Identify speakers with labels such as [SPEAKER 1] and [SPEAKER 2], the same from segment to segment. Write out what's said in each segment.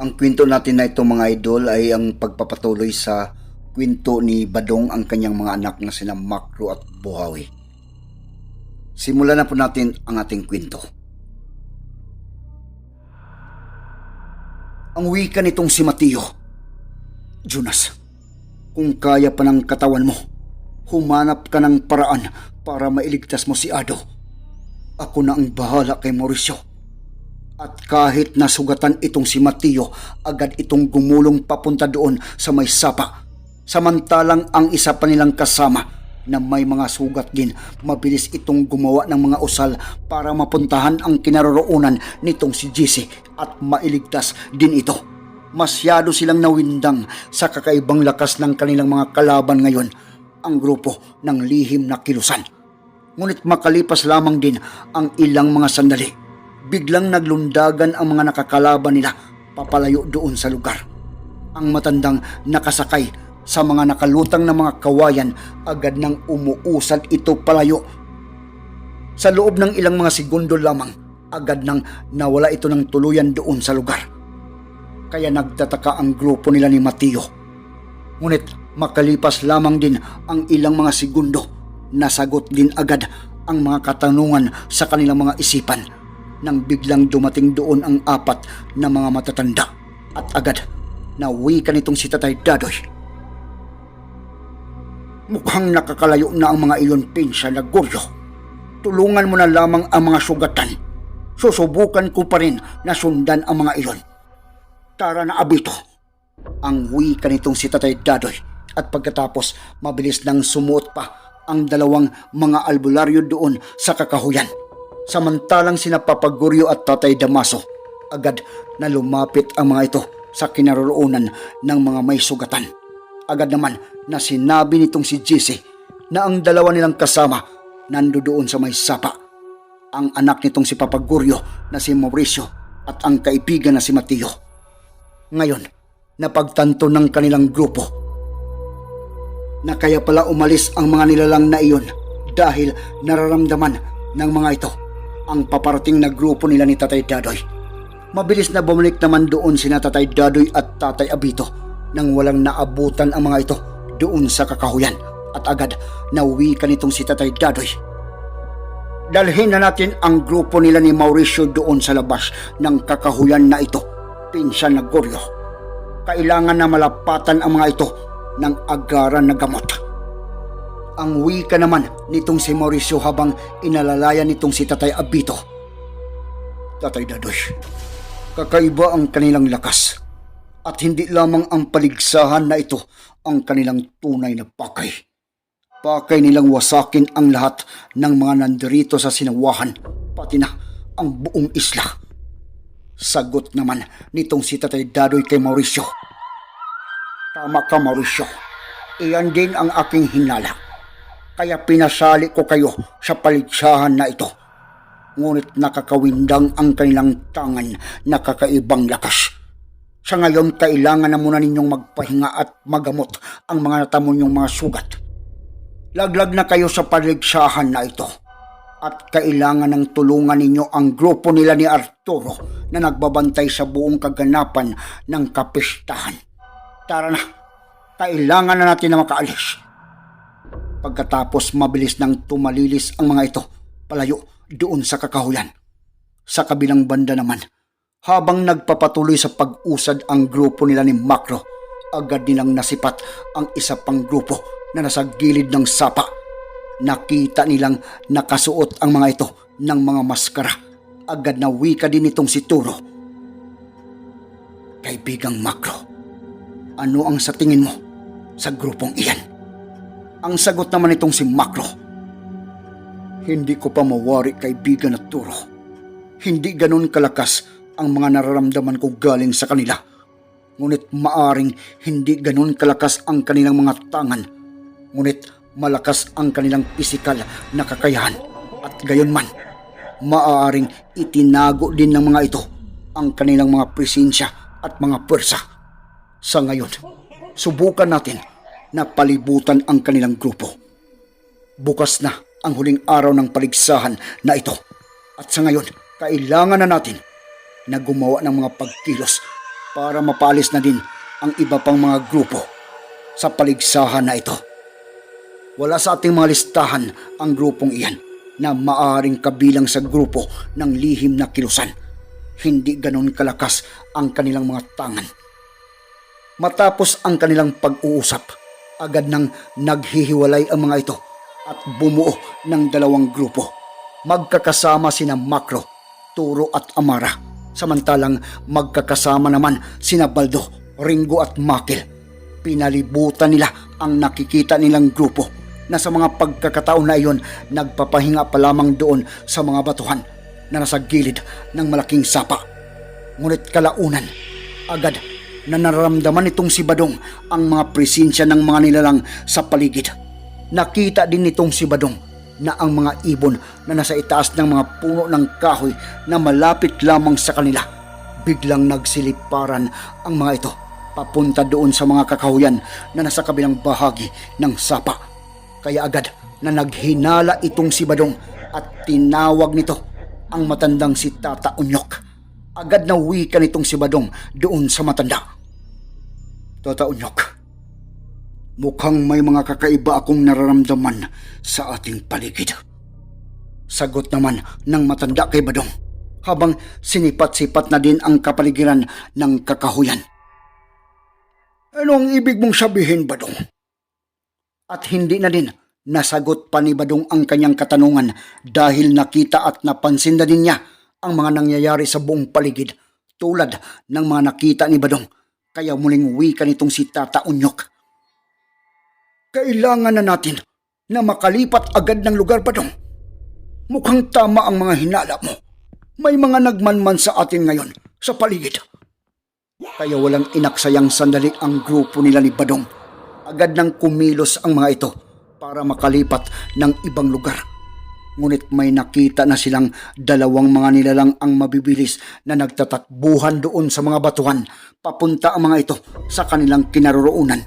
[SPEAKER 1] Ang kwento natin na ito mga idol ay ang pagpapatuloy sa kwento ni Badong ang kanyang mga anak na sina Makro at Buhawi. Simulan na po natin ang ating kwento. Ang wika nitong si Mateo. Jonas, kung kaya pa ng katawan mo, humanap ka ng paraan para mailigtas mo si Ado. Ako na ang bahala kay Mauricio. At kahit nasugatan itong si Mateo, agad itong gumulong papunta doon sa may sapa. Samantalang ang isa pa nilang kasama na may mga sugat din, mabilis itong gumawa ng mga usal para mapuntahan ang kinaroroonan nitong si Jesse at mailigtas din ito. Masyado silang nawindang sa kakaibang lakas ng kanilang mga kalaban ngayon, ang grupo ng lihim na kilusan. Ngunit makalipas lamang din ang ilang mga sandali. Biglang naglundagan ang mga nakakalaban nila papalayo doon sa lugar. Ang matandang nakasakay sa mga nakalutang na mga kawayan agad nang umuusad ito palayo. Sa loob ng ilang mga segundo lamang, agad nang nawala ito ng tuluyan doon sa lugar. Kaya nagtataka ang grupo nila ni Mateo. Ngunit makalipas lamang din ang ilang mga segundo, nasagot din agad ang mga katanungan sa kanilang mga isipan nang biglang dumating doon ang apat na mga matatanda at agad nawi ka nitong si Tatay Dadoy. Mukhang nakakalayo na ang mga iyon pinsa na guryo. Tulungan mo na lamang ang mga sugatan. Susubukan ko pa rin na sundan ang mga iyon. Tara na abito. Ang wika nitong si Tatay Dadoy at pagkatapos mabilis nang sumuot pa ang dalawang mga albularyo doon sa kakahuyan. Samantalang sina Papaguryo at Tatay Damaso agad na lumapit ang mga ito sa kinaroroonan ng mga may sugatan. Agad naman na sinabi nitong si Jesse na ang dalawa nilang kasama nandoon sa may sapa. Ang anak nitong si Papaguryo na si Mauricio at ang kaibigan na si Mateo. Ngayon, napagtanto ng kanilang grupo na kaya pala umalis ang mga nilalang na iyon dahil nararamdaman ng mga ito ang paparating na grupo nila ni Tatay Dadoy. Mabilis na bumalik naman doon sina Tatay Dadoy at Tatay Abito nang walang naabutan ang mga ito doon sa kakahuyan at agad nauwi ka nitong si Tatay Dadoy. Dalhin na natin ang grupo nila ni Mauricio doon sa labas ng kakahuyan na ito, pinsan na Goryo. Kailangan na malapatan ang mga ito ng agaran na gamot. Ang wika naman nitong si Mauricio habang inalalayan nitong si Tatay Abito. Tatay Dadoy, kakaiba ang kanilang lakas at hindi lamang ang paligsahan na ito ang kanilang tunay na pakay. Pakay nilang wasakin ang lahat ng mga nandirito sa sinawahan, pati na ang buong isla. Sagot naman nitong si Tatay Dadoy kay Mauricio. Tama ka Mauricio, iyan din ang aking hinala. Kaya pinasali ko kayo sa paligsahan na ito. Ngunit nakakawindang ang kanilang tangan na kakaibang lakas. Sa ngayon, kailangan na muna ninyong magpahinga at magamot ang mga natamo ninyong mga sugat. Laglag na kayo sa paligsahan na ito. At kailangan ng tulungan ninyo ang grupo nila ni Arturo na nagbabantay sa buong kaganapan ng kapistahan. Tara na, kailangan na natin na makaalis. Pagkatapos mabilis nang tumalilis ang mga ito palayo doon sa kakahuyan. Sa kabilang banda naman, habang nagpapatuloy sa pag-usad ang grupo nila ni Makro, agad nilang nasipat ang isa pang grupo na nasa gilid ng sapa. Nakita nilang nakasuot ang mga ito ng mga maskara. Agad na wika din itong si Turo. Kaibigang Makro, ano ang sa tingin mo sa grupong iyan? Ang sagot naman itong si Makro. Hindi ko pa mawari kaibigan at turo. Hindi ganun kalakas ang mga nararamdaman ko galing sa kanila. Ngunit maaring hindi ganun kalakas ang kanilang mga tangan. Ngunit malakas ang kanilang pisikal na kakayahan. At gayon man, maaaring itinago din ng mga ito ang kanilang mga presensya at mga pwersa. Sa ngayon, subukan natin na palibutan ang kanilang grupo. Bukas na ang huling araw ng paligsahan na ito. At sa ngayon, kailangan na natin na gumawa ng mga pagkilos para mapalis na din ang iba pang mga grupo sa paligsahan na ito. Wala sa ating mga listahan ang grupong iyan na maaring kabilang sa grupo ng lihim na kilusan. Hindi ganon kalakas ang kanilang mga tangan. Matapos ang kanilang pag-uusap, agad nang naghihiwalay ang mga ito at bumuo ng dalawang grupo. Magkakasama sina Makro, Turo at Amara. Samantalang magkakasama naman sina Baldo, Ringo at Makil. Pinalibutan nila ang nakikita nilang grupo na sa mga pagkakataon na iyon nagpapahinga pa lamang doon sa mga batuhan na nasa gilid ng malaking sapa. Ngunit kalaunan, agad na nararamdaman nitong si Badong ang mga presensya ng mga nilalang sa paligid. Nakita din nitong si Badong na ang mga ibon na nasa itaas ng mga puno ng kahoy na malapit lamang sa kanila. Biglang nagsiliparan ang mga ito papunta doon sa mga kakahuyan na nasa kabilang bahagi ng sapa. Kaya agad na naghinala itong si Badong at tinawag nito ang matandang si Tata Unyok. Agad na wika nitong si Badong doon sa matanda. Tata Unyok, mukhang may mga kakaiba akong nararamdaman sa ating paligid. Sagot naman ng matanda kay Badong habang sinipat-sipat na din ang kapaligiran ng kakahuyan. Ano ang ibig mong sabihin, Badong? At hindi na din nasagot pa ni Badong ang kanyang katanungan dahil nakita at napansin na din niya ang mga nangyayari sa buong paligid tulad ng mga nakita ni Badong kaya muling wika nitong si Tata Unyok. Kailangan na natin na makalipat agad ng lugar, Badong. Mukhang tama ang mga hinala mo. May mga nagmanman sa atin ngayon sa paligid. Kaya walang inaksayang sandali ang grupo nila ni Badong. Agad nang kumilos ang mga ito para makalipat ng ibang lugar. Ngunit may nakita na silang dalawang mga nilalang ang mabibilis na nagtatakbuhan doon sa mga batuhan. Papunta ang mga ito sa kanilang kinaroroonan.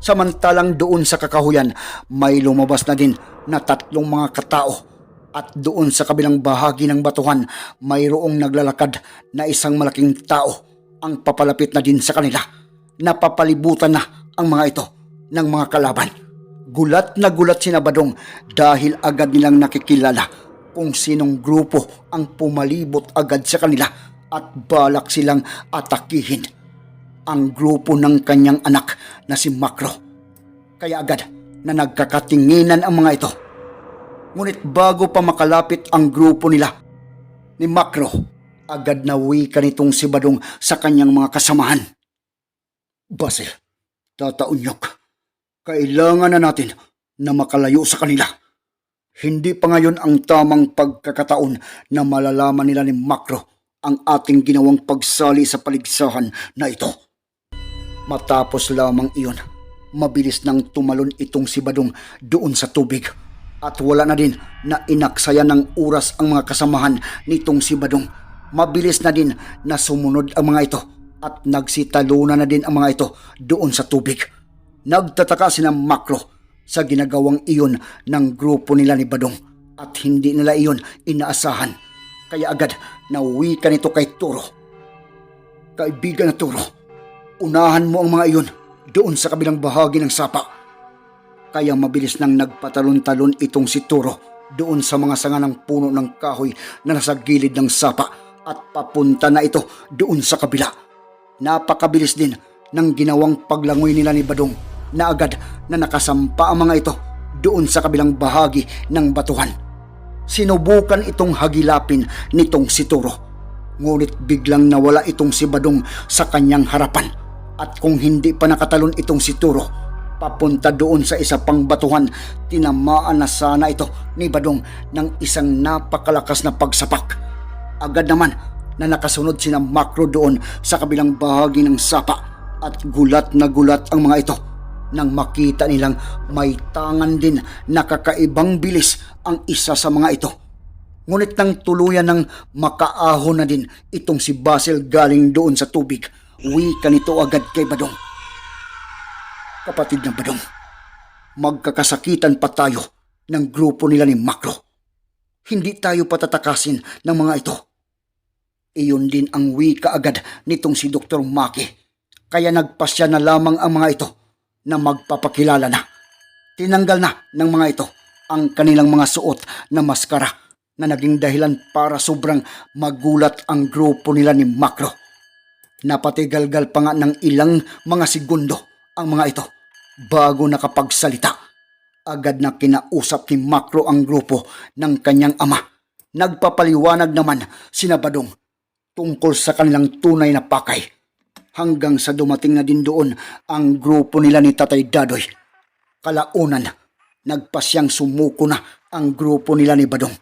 [SPEAKER 1] Samantalang doon sa kakahuyan, may lumabas na din na tatlong mga katao at doon sa kabilang bahagi ng batuhan, mayroong naglalakad na isang malaking tao ang papalapit na din sa kanila. Napapalibutan na ang mga ito ng mga kalaban. Gulat na gulat si Badong dahil agad nilang nakikilala kung sinong grupo ang pumalibot agad sa kanila at balak silang atakihin ang grupo ng kanyang anak na si Makro. Kaya agad na nagkakatinginan ang mga ito. Ngunit bago pa makalapit ang grupo nila ni Makro, agad na wika nitong si Badong sa kanyang mga kasamahan. Basil, tataunyok, kailangan na natin na makalayo sa kanila. Hindi pa ngayon ang tamang pagkakataon na malalaman nila ni Makro ang ating ginawang pagsali sa paligsahan na ito. Matapos lamang iyon, mabilis nang tumalon itong si Badong doon sa tubig at wala na din na inaksaya ng oras ang mga kasamahan nitong si Badong. Mabilis na din na sumunod ang mga ito at nagsitalunan na din ang mga ito doon sa tubig. Nagtataka si Makro sa ginagawang iyon ng grupo nila ni Badong at hindi nila iyon inaasahan. Kaya agad nauwi ka nito kay Turo. Kaibigan na Turo, unahan mo ang mga iyon doon sa kabilang bahagi ng sapa. Kaya mabilis nang nagpatalon-talon itong si Turo doon sa mga sanga ng puno ng kahoy na nasa gilid ng sapa at papunta na ito doon sa kabila. Napakabilis din ng ginawang paglangoy nila ni Badong na agad na nakasampa ang mga ito doon sa kabilang bahagi ng batuhan. Sinubukan itong hagilapin nitong si Turo. Ngunit biglang nawala itong si Badong sa kanyang harapan. At kung hindi pa nakatalon itong si Turo, papunta doon sa isa pang batuhan, tinamaan na sana ito ni Badong ng isang napakalakas na pagsapak. Agad naman na nakasunod sina Makro doon sa kabilang bahagi ng sapa at gulat na gulat ang mga ito nang makita nilang may tangan din na kakaibang bilis ang isa sa mga ito. Ngunit nang tuluyan ng makaahon na din itong si Basil galing doon sa tubig, wika nito agad kay Badong. Kapatid ng Badong, magkakasakitan pa tayo ng grupo nila ni Makro. Hindi tayo patatakasin ng mga ito. Iyon din ang wika agad nitong si Dr. Maki. Kaya nagpasya na lamang ang mga ito na magpapakilala na. Tinanggal na ng mga ito ang kanilang mga suot na maskara na naging dahilan para sobrang magulat ang grupo nila ni Makro. Napatigalgal pa nga ng ilang mga segundo ang mga ito bago nakapagsalita. Agad na kinausap ni Makro ang grupo ng kanyang ama. Nagpapaliwanag naman sina Badong tungkol sa kanilang tunay na pakay. Hanggang sa dumating na din doon ang grupo nila ni Tatay Dadoy. Kalaunan, nagpasyang sumuko na ang grupo nila ni Badong.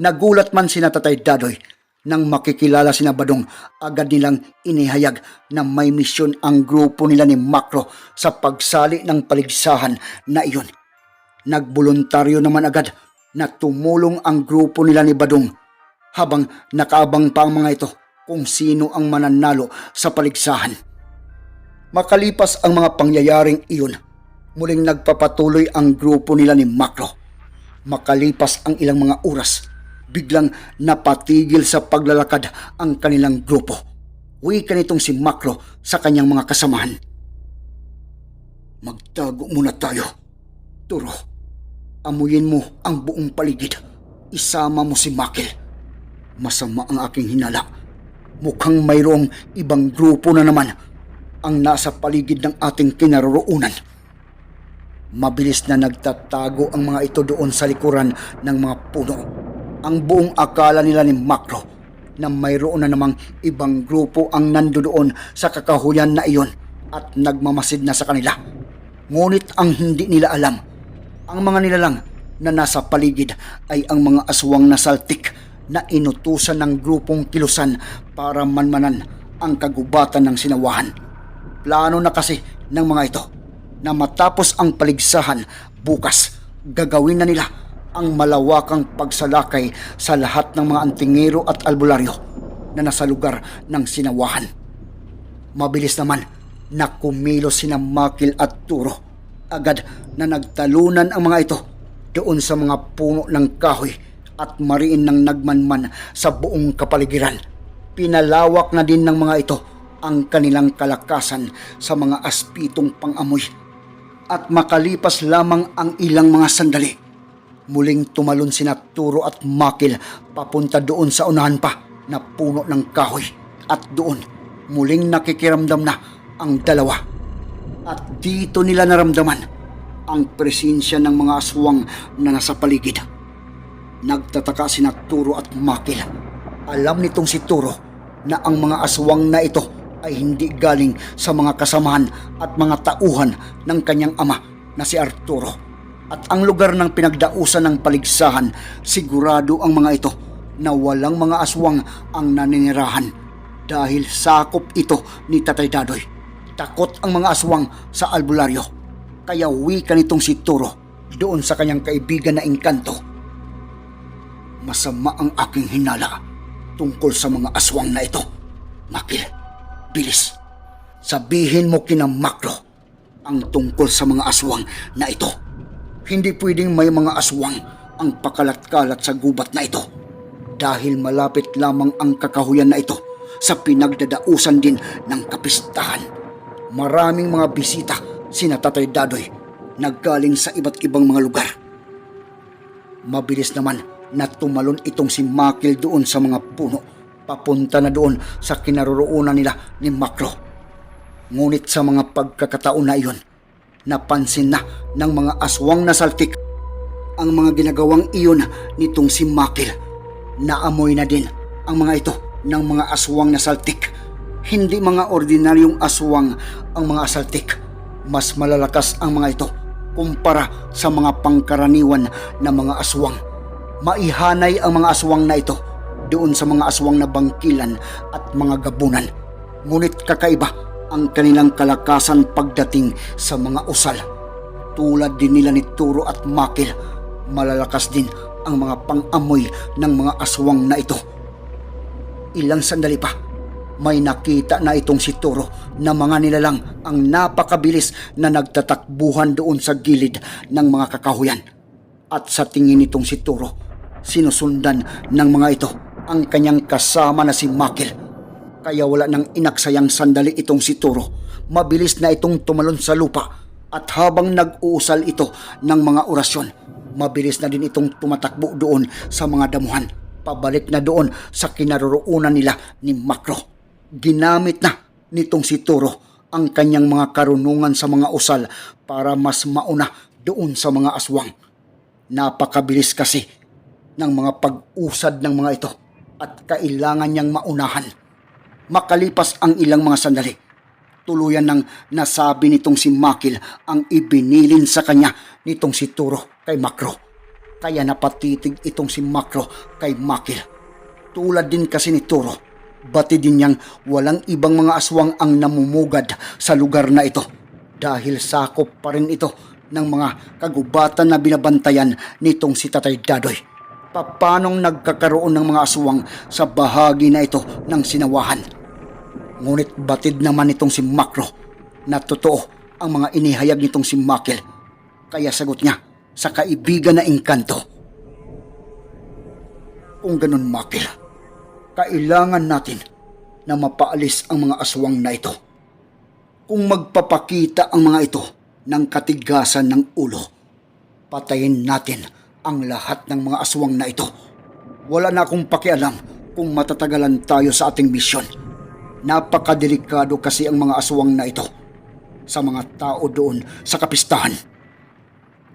[SPEAKER 1] Nagulat man sina Tatay Dadoy nang makikilala sina Badong, agad nilang inihayag na may misyon ang grupo nila ni Makro sa pagsali ng paligsahan na iyon. Nagboluntaryo naman agad na tumulong ang grupo nila ni Badong habang nakaabang pa ang mga ito kung sino ang mananalo sa paligsahan. Makalipas ang mga pangyayaring iyon, muling nagpapatuloy ang grupo nila ni Makro. Makalipas ang ilang mga oras, biglang napatigil sa paglalakad ang kanilang grupo. Wika nitong si Makro sa kanyang mga kasamahan. Magtago muna tayo. Turo, amuyin mo ang buong paligid. Isama mo si Makil. Masama ang aking hinala. Mukhang mayroong ibang grupo na naman ang nasa paligid ng ating kinaroroonan. Mabilis na nagtatago ang mga ito doon sa likuran ng mga puno. Ang buong akala nila ni Makro na mayroon na namang ibang grupo ang nandoon sa kakahuyan na iyon at nagmamasid na sa kanila. Ngunit ang hindi nila alam, ang mga nilalang na nasa paligid ay ang mga aswang na saltik na inutusan ng grupong kilusan para manmanan ang kagubatan ng sinawahan. Plano na kasi ng mga ito na matapos ang paligsahan bukas gagawin na nila ang malawakang pagsalakay sa lahat ng mga antingero at albularyo na nasa lugar ng sinawahan. Mabilis naman na kumilos sina Makil at Turo. Agad na nagtalunan ang mga ito doon sa mga puno ng kahoy at mariin ng nagmanman sa buong kapaligiran. Pinalawak na din ng mga ito ang kanilang kalakasan sa mga aspitong pangamoy. At makalipas lamang ang ilang mga sandali, muling tumalon sina Turo at Makil papunta doon sa unahan pa na puno ng kahoy. At doon, muling nakikiramdam na ang dalawa. At dito nila naramdaman ang presensya ng mga aswang na nasa paligid. Nagtataka sina Turo at Makil. Alam nitong si Turo na ang mga aswang na ito ay hindi galing sa mga kasamahan at mga tauhan ng kanyang ama na si Arturo. At ang lugar ng pinagdausan ng paligsahan, sigurado ang mga ito na walang mga aswang ang naninirahan dahil sakop ito ni Tatay Dadoy. Takot ang mga aswang sa albularyo. Kaya wika nitong si Turo doon sa kanyang kaibigan na engkanto. Masama ang aking hinala tungkol sa mga aswang na ito. Makil, bilis. Sabihin mo kina Makro ang tungkol sa mga aswang na ito. Hindi pwedeng may mga aswang ang pakalat-kalat sa gubat na ito dahil malapit lamang ang kakahuyan na ito sa pinagdadausan din ng kapistahan. Maraming mga bisita sina Tatay Dadoy naggaling sa iba't ibang mga lugar. Mabilis naman na tumalon itong si Makil doon sa mga puno papunta na doon sa kinaroroonan nila ni Makro. Ngunit sa mga pagkakataon na iyon, napansin na ng mga aswang na saltik ang mga ginagawang iyon nitong si Makil. Naamoy na din ang mga ito ng mga aswang na saltik. Hindi mga ordinaryong aswang ang mga saltik. Mas malalakas ang mga ito kumpara sa mga pangkaraniwan na mga aswang. Maihanay ang mga aswang na ito doon sa mga aswang na bangkilan at mga gabunan. Ngunit kakaiba ang kanilang kalakasan pagdating sa mga usal. Tulad din nila ni Turo at Makil, malalakas din ang mga pang-amoy ng mga aswang na ito. Ilang sandali pa, may nakita na itong si Turo na mga nilalang ang napakabilis na nagtatakbuhan doon sa gilid ng mga kakahuyan. At sa tingin nitong si Turo, sinusundan ng mga ito ang kanyang kasama na si Makil. Kaya wala nang inaksayang sandali itong si Turo. Mabilis na itong tumalon sa lupa at habang nag-uusal ito ng mga orasyon, mabilis na din itong tumatakbo doon sa mga damuhan. Pabalik na doon sa kinaroroonan nila ni Makro. Ginamit na nitong si Turo ang kanyang mga karunungan sa mga usal para mas mauna doon sa mga aswang. Napakabilis kasi ng mga pag-usad ng mga ito at kailangan niyang maunahan. Makalipas ang ilang mga sandali, tuluyan ng nasabi nitong si Makil ang ibinilin sa kanya nitong si Turo kay Makro. Kaya napatitig itong si Makro kay Makil. Tulad din kasi ni Turo, bati din niyang walang ibang mga aswang ang namumugad sa lugar na ito dahil sakop pa rin ito ng mga kagubatan na binabantayan nitong si Tatay Dadoy. Papanong nagkakaroon ng mga aswang sa bahagi na ito ng sinawahan. Ngunit batid naman nitong si Makro na totoo ang mga inihayag nitong si Makil. Kaya sagot niya sa kaibigan na engkanto. Kung ganun Makil, kailangan natin na mapaalis ang mga aswang na ito. Kung magpapakita ang mga ito ng katigasan ng ulo, patayin natin ang lahat ng mga aswang na ito. Wala na akong pakialam kung matatagalan tayo sa ating misyon. Napakadelikado kasi ang mga aswang na ito sa mga tao doon sa kapistahan.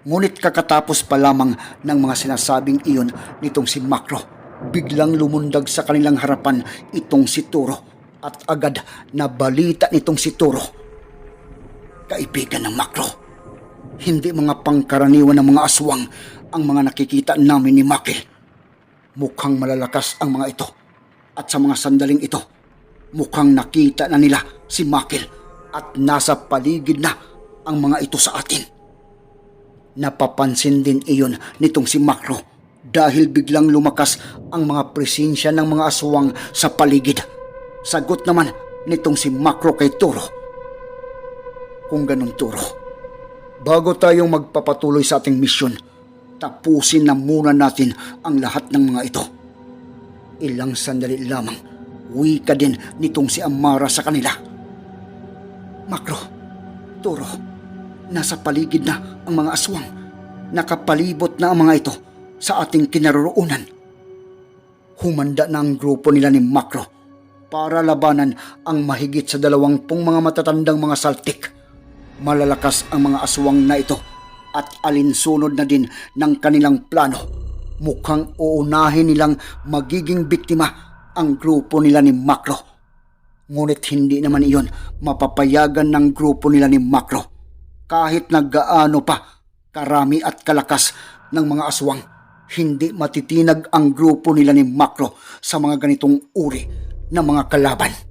[SPEAKER 1] Ngunit kakatapos pa lamang ng mga sinasabing iyon nitong si Makro, biglang lumundag sa kanilang harapan itong si Turo at agad na balita nitong si Turo. Kaibigan ng Makro, hindi mga pangkaraniwan ng mga aswang ang mga nakikita namin ni Makil. Mukhang malalakas ang mga ito at sa mga sandaling ito, mukhang nakita na nila si Makil at nasa paligid na ang mga ito sa atin. Napapansin din iyon nitong si Makro dahil biglang lumakas ang mga presensya ng mga aswang sa paligid. Sagot naman nitong si Makro kay Turo. Kung ganun Turo, bago tayong magpapatuloy sa ating misyon, tapusin na muna natin ang lahat ng mga ito. Ilang sandali lamang, wika din nitong si Amara sa kanila. Makro, Turo, nasa paligid na ang mga aswang. Nakapalibot na ang mga ito sa ating kinaroroonan. Humanda na ang grupo nila ni Makro para labanan ang mahigit sa dalawampung mga matatandang mga saltik. Malalakas ang mga aswang na ito at alinsunod na din ng kanilang plano. Mukhang uunahin nilang magiging biktima ang grupo nila ni Makro. Ngunit hindi naman iyon mapapayagan ng grupo nila ni Makro. Kahit naggaano pa karami at kalakas ng mga aswang, hindi matitinag ang grupo nila ni Makro sa mga ganitong uri ng mga kalaban.